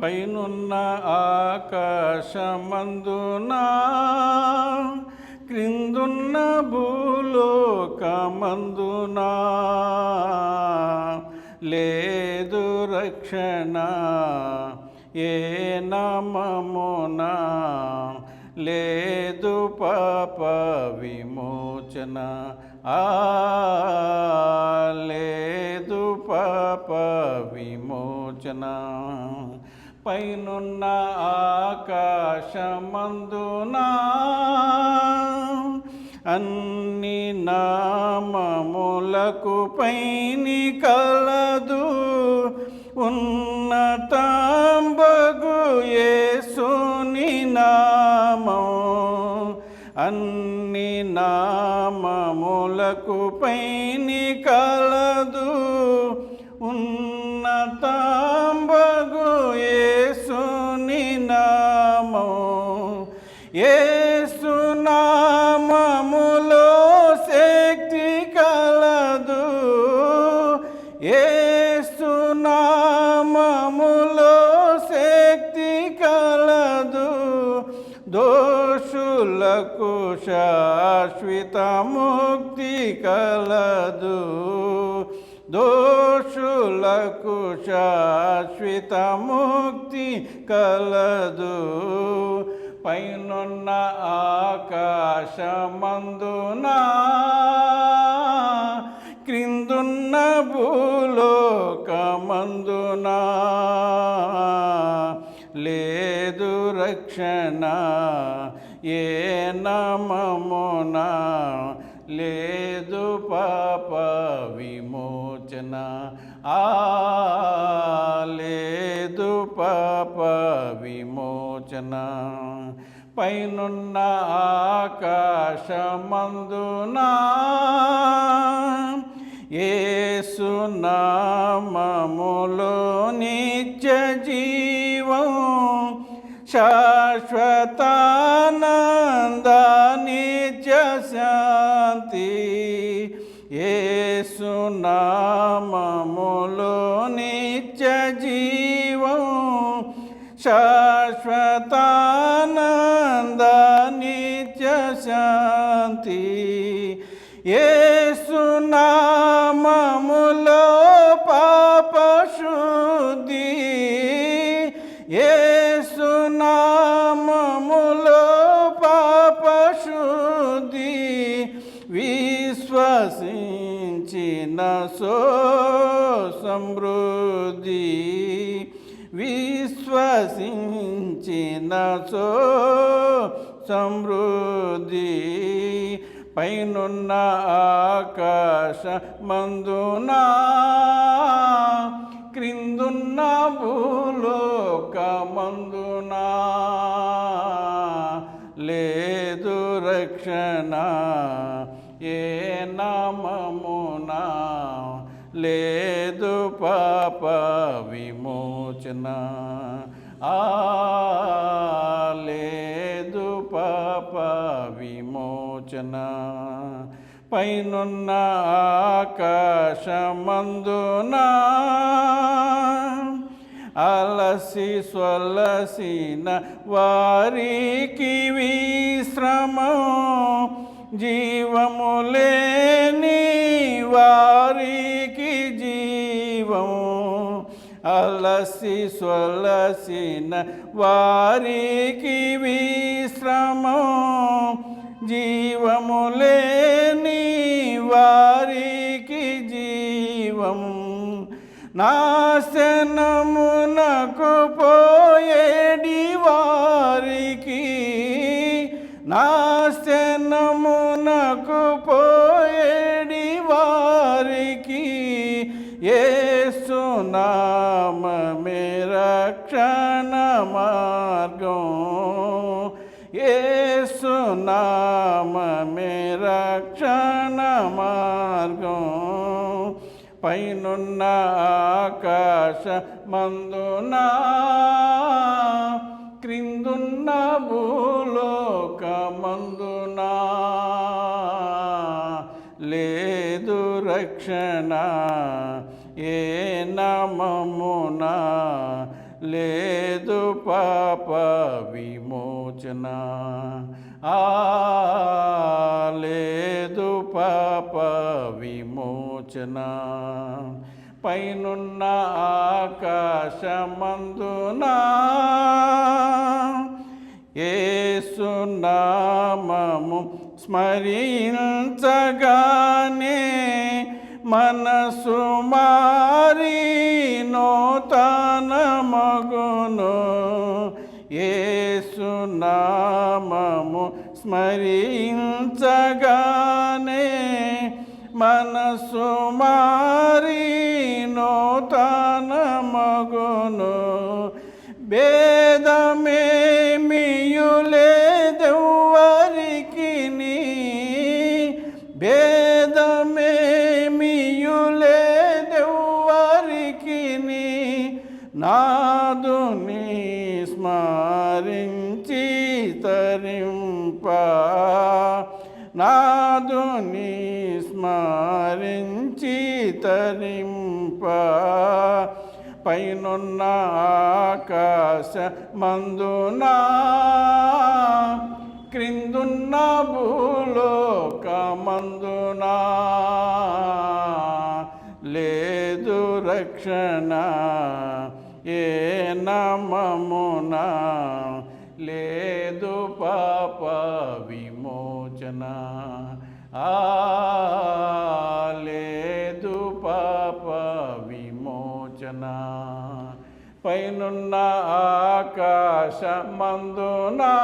పైనున్న ఆకాశమందున క్రిందున్న భూలోకమందున. లేదు రక్షణ ఏ నమమున. లేదు పాప విమోచన ఆ లేదు పాప విమోచన. పైనున్న ఆకాశమందునా అన్ని నామములకు పైని కలదు ఉన్నతాంబగు యేసుని నామం. అన్ని నామములకు పైని కలదు ఉన్నతాంబగు యేసు శక్తి కలదు. యేసు శక్తి కలదు. దోషులకు శాశ్వత ముక్తి కలదు. దోషులకు శాశ్వత ముక్తి కలదు. పైనున్న ఆకాశమందున క్రిందున్న భూలోకమందున లేదు రక్షణ ఏ నమమున లేదు పాప విమోచన. ఆ లేదు పాప విమోచన. పైనున్న ఆకాశమందునా ఏసు నామములో నిత్య జీవం శాశ్వతానంద నిత్య శాంతి. ఏసు నామములో నిత్య జీవం శాశ్వతానంద ఆనంద నిత్య శాంతి. ఏ సునా విశ్వసించిన సో సమృద్ధి. పైనున్న ఆకాశ మందునా క్రిందున్న భూలోకమందునా లేదు రక్షణ ఏ నామమునా లే పాప విమోచన. ఆ లేదు పాప విమోచన. పైనున్న ఆకాశమందున అలసి స్వలసిన వారికి విశ్రమం జీవము లేని అలసి స్వలసిన వారికి విశ్రమం. జీవము లేని వారికి జీవం. నాశనమునకు పోయేడి వారికి. నాశనమునకు పోయేడి వారికి. ఏ సునా మార్గం. ఏసునామే రక్షణ మార్గం. పైనున్న ఆకాశ మందునా క్రిందున్న భూలోకమందునా. లేదు రక్షణ ఏ నమమునా లే పాప విమోచన ఆ లేదు పాప విమోచన పైనున్న ఆకాశమందునా ఏసునామము స్మరించగానే మనసు మా ఏసునామము స్మరించగానే మనసు మారి నూతన మగును భేదమేమియులేదెవ్వరికి స్మరించి తరింప. నాదుని స్మరించి తరింప. పైనున్న ఆకాశ మందునా. క్రిందున్న భూలోకమందునా. లేదు రక్షణ. ఏ నమమున లేదు పాప విమోచన. ఆ లేదు పాప విమోచన. పైనున్న ఆకాశ మందునా